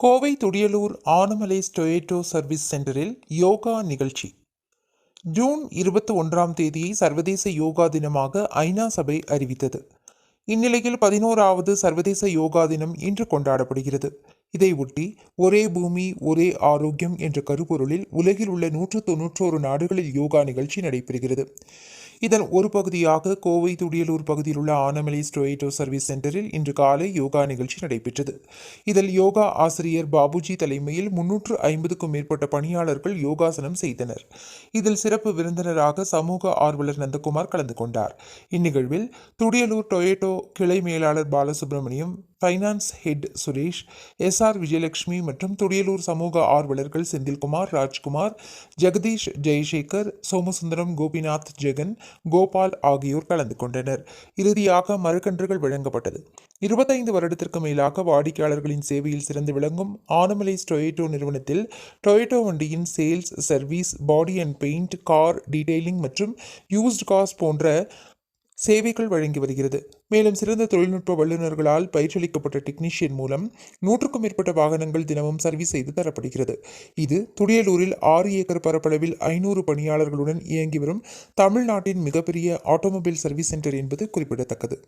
Kovai Thudiyalur Anamalai Toyota service சென்டரில் யோகா நிகழ்ச்சி. June இருபத்தி ஒன்றாம் தேதியை சர்வதேச யோகா தினமாக ஐநா சபை அறிவித்தது. இந்நிலையில் பதினோராவது சர்வதேச யோகா தினம் இன்று கொண்டாடப்படுகிறது. இதை ஒட்டி ஒரே பூமி ஒரே ஆரோக்கியம் என்ற கருப்பொருளில் உலகில் உள்ள நூற்று தொன்னூற்றோரு நாடுகளில் யோகா நிகழ்ச்சி நடைபெறுகிறது. இதன் ஒரு பகுதியாக கோவை துடியலூர் பகுதியில் உள்ள ஆனமலை ஸ்டோயிட்டோ சர்வீஸ் சென்டரில் இன்று காலை யோகா நிகழ்ச்சி நடைபெற்றது. இதில் யோகா ஆசிரியர் பாபுஜி தலைமையில் முன்னூற்று ஐம்பதுக்கும் மேற்பட்ட பணியாளர்கள் யோகாசனம் செய்தனர். இதில் சிறப்பு விருந்தினராக சமூக ஆர்வலர் நந்தகுமார் கலந்து கொண்டார். இந்நிகழ்வில் துடியலூர் டொயேட்டோ கிளை மேலாளர் Balasubramaniam finance head Suresh S R Vijayalakshmi மற்றும் துடியலூர் சமூக ஆர்வலர்கள் செந்தில்குமார் ராஜ்குமார் ஜெகதீஷ் ஜெயசேகர் சோமசுந்தரம் கோபிநாத் ஜெகன் கோபால் ஆகியோர் கலந்து கொண்டனர். இறுதியாக மரக்கன்றுகள் வழங்கப்பட்டது. இருபத்தைந்து வருடத்திற்கு மேலாக வாடிக்கையாளர்களின் சேவையில் சிறந்து விளங்கும் ஆனமலைஸ் டொயேட்டோ நிறுவனத்தில் டொயேட்டோ வண்டியின் sales service body and paint car detailing மற்றும் யூஸ்ட் கார்ஸ் போன்ற சேவைகள் வழங்கி வருகிறது. மேலும் சிறந்த தொழில்நுட்ப வல்லுநர்களால் பயிற்சியளிக்கப்பட்ட டெக்னீஷியன் மூலம் நூற்றுக்கும் மேற்பட்ட வாகனங்கள் தினமும் சர்வீஸ் செய்து தரப்படுகிறது. இது துடியலூரில் ஆறு ஏக்கர் பரப்பளவில் ஐநூறு பணியாளர்களுடன் இயங்கி வரும் தமிழ்நாட்டின் மிகப்பெரிய ஆட்டோமொபைல் சர்வீஸ் சென்டர் என்பது குறிப்பிடத்தக்கது.